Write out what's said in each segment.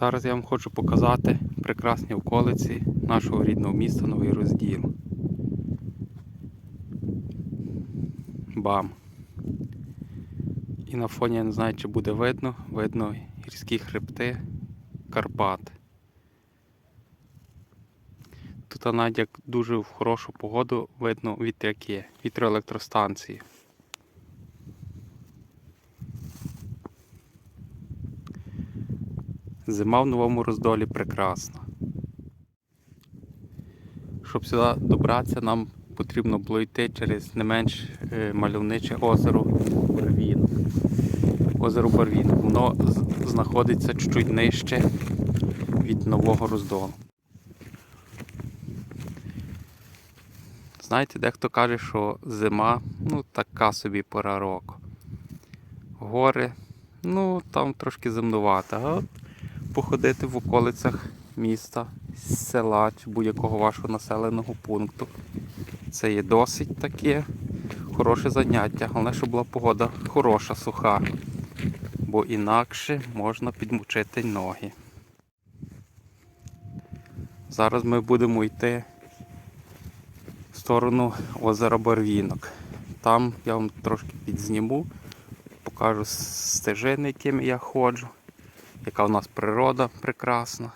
Зараз я вам хочу показати прекрасні околиці нашого рідного міста Новий Розділ. Бам! І на фоні я не знаю, чи буде видно, видно гірські хребти Карпат. Тут навіть як дуже в хорошу погоду видно вітряки, вітроелектростанції. Зима в новому роздолі прекрасна. Щоб сюди добратися, нам потрібно було йти через не менш е, мальовниче озеро Барвін. Озеро Барвін. Воно знаходиться чуть нижче від нового роздолу. Знаєте, дехто каже, що зима ну така собі пора року. Гори, ну там трошки земнувато. Походити в околицях міста, села чи будь-якого вашого населеного пункту. Це є досить таке хороше заняття, головне, щоб була погода хороша, суха, бо інакше можна підмочити ноги. Зараз ми будемо йти в сторону озера Барвінок. Там я вам трошки підзніму, покажу стежини, якими я ходжу яка у нас природа прекрасна.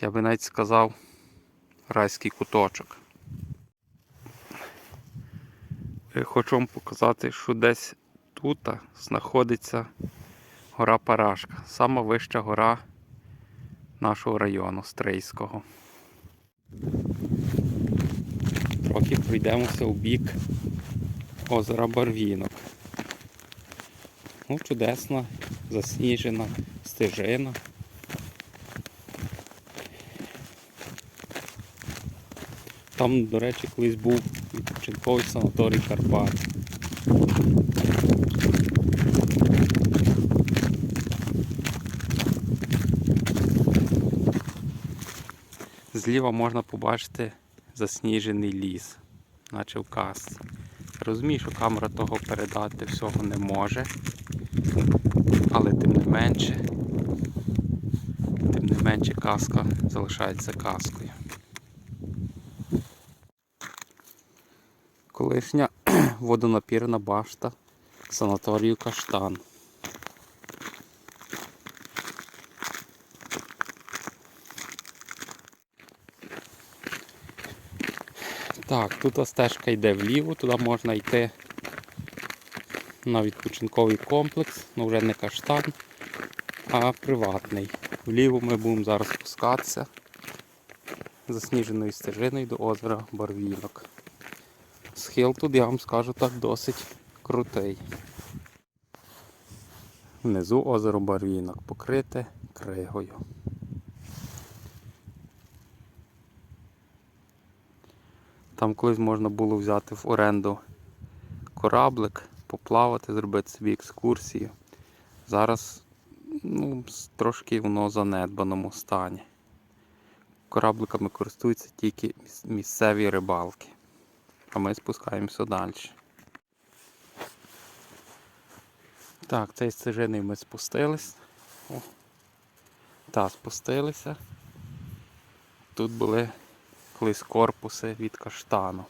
Я би навіть сказав райський куточок. Е, Хочу вам показати, що десь тут знаходиться гора Парашка, сама вища гора нашого району Стрийського. Трохи пройдемося у бік озера Барвінок. Ну, чудесна, засніжена стежина. Там, до речі, колись був відпочинковий санаторій Карпат. Зліва можна побачити засніжений ліс, наче в казці. Розумію, що камера того передати всього не може, але тим не менше, тим не менше казка залишається казкою. Колишня водонапірна башта санаторію Каштан. Так, тут стежка йде вліво, туди можна йти на відпочинковий комплекс, ну вже не каштан, а приватний. Вліво ми будемо зараз спускатися засніженою стежиною до озера Барвінок. Схил тут, я вам скажу так, досить крутий. Внизу озеро Барвінок покрите кригою. Там колись можна було взяти в оренду кораблик, поплавати, зробити собі екскурсію. Зараз ну, трошки воно в занедбаному стані. Корабликами користуються тільки місцеві рибалки. А ми спускаємося далі. Так, цей стежиний ми спустились. Та, спустилися. Тут були колись корпуси від каштану.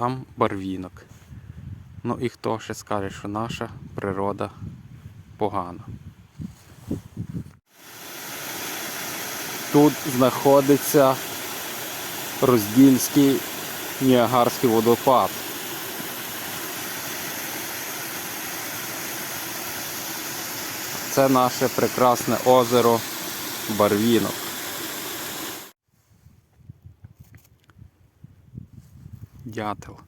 Там барвінок. Ну і хто ще скаже, що наша природа погана. Тут знаходиться роздільський Ніагарський водопад. Це наше прекрасне озеро Барвінок. Дятел.